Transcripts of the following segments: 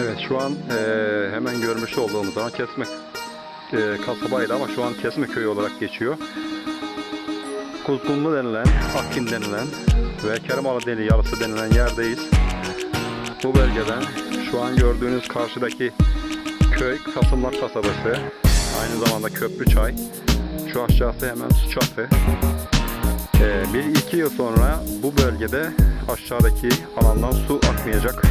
Evet şu an eee, hemen görmüş olduğumuz zaman Kesme eee, kasabaydı ama şu an Kesme köyü olarak geçiyor. Kuzgunlu denilen, Akkin denilen ve Kerimalı Deli Yarısı denilen yerdeyiz. Bu bölgeden şu an gördüğünüz karşıdaki köy Kasımlar kasabası. Aynı zamanda Köprüçay. Şu aşağısı hemen Suçatı. Ee, bir iki yıl sonra bu bölgede aşağıdaki alandan su akmayacak.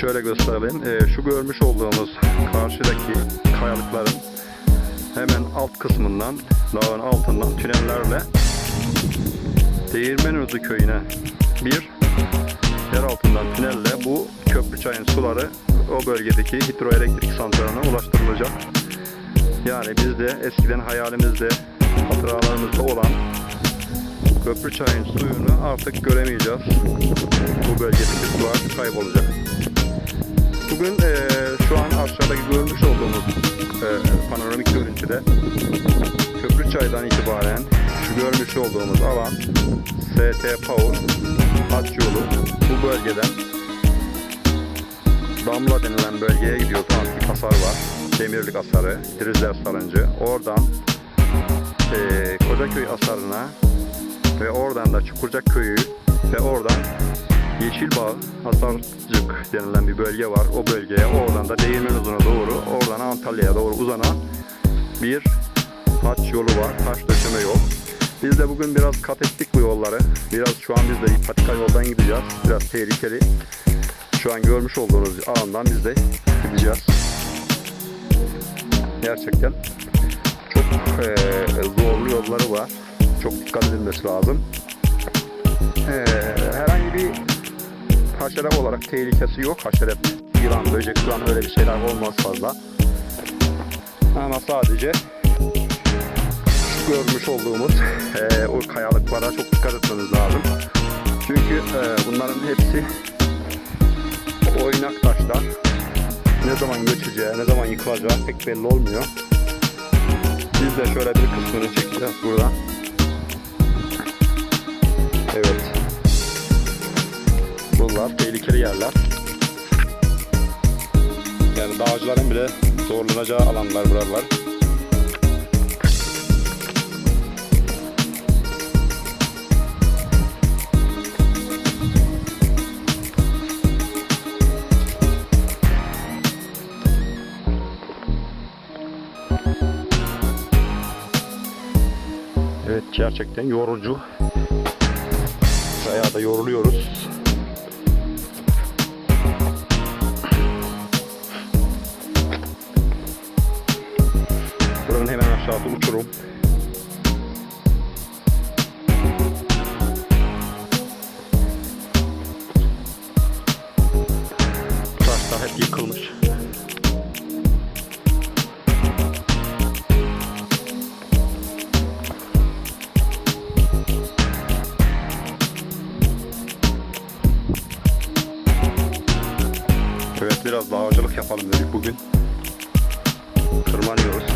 Şöyle gösterelim. Ee, şu görmüş olduğumuz karşıdaki kayalıkların hemen alt kısmından, dağın altından tünellerle Değirmenözü köyüne bir yer altından tünelle bu Köprüçay'ın suları o bölgedeki hidroelektrik santraline ulaştırılacak. Yani biz de eskiden hayalimizde, hatıralarımızda olan Köprüçay'ın suyunu artık göremeyeceğiz. Bu bölgedeki sular kaybolacak. Bugün eee, şu an aşağıdaki görmüş olduğumuz eee, panoramik görüntüde Köprüçay'dan itibaren şu görmüş olduğumuz alan ST Power Haç yolu bu bölgeden Damla denilen bölgeye gidiyor. Antik hasar var. Demirlik hasarı, Drizler Sarıncı. Oradan eee Kocaköy hasarına ve oradan da Çukurcak köyü ve oradan Yeşilbağ Hasarcık denilen bir bölge var. O bölgeye oradan da Değirmenuzun'a doğru oradan Antalya'ya doğru uzanan bir haç yolu var. Taş döşeme yol. Biz de bugün biraz kat ettik bu yolları. Biraz şu an biz de patika yoldan gideceğiz. Biraz tehlikeli. Şu an görmüş olduğunuz alandan biz de gideceğiz. Gerçekten çok eee, zorlu yolları var. Çok dikkat edilmesi lazım. Eee, herhangi bir haşere olarak tehlikesi yok. Haşere, yılan, böcek falan öyle bir şeyler olmaz fazla. Ama sadece görmüş olduğumuz eee, o kayalıklara çok dikkat etmemiz lazım. Çünkü eee, bunların hepsi oynak taşlar. Ne zaman göçeceği, ne zaman yıkılacağı pek belli olmuyor. Biz de şöyle bir kısmını çekeceğiz burada. Yerler. Yani dağcıların bile zorlanacağı alanlar buralar. Evet gerçekten yorucu. Bayağı da yoruluyoruz. Aşağısı uçurum. Taşlar hep yıkılmış. Evet biraz dağcılık yapalım dedik bugün. Tırmanıyoruz.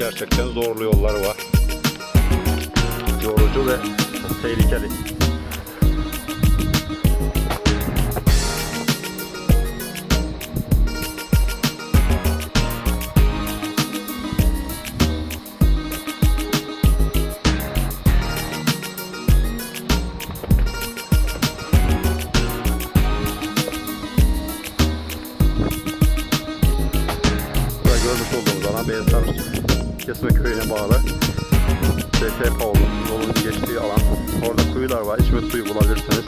Gerçekten zorlu yolları var. Yorucu ve tehlikeli. Görmüş olduğumuz alan Beyazlar Kesme köyüne bağlı ST Paul'un yolun geçtiği alan. Orada kuyular var. İçme suyu bulabilirsiniz.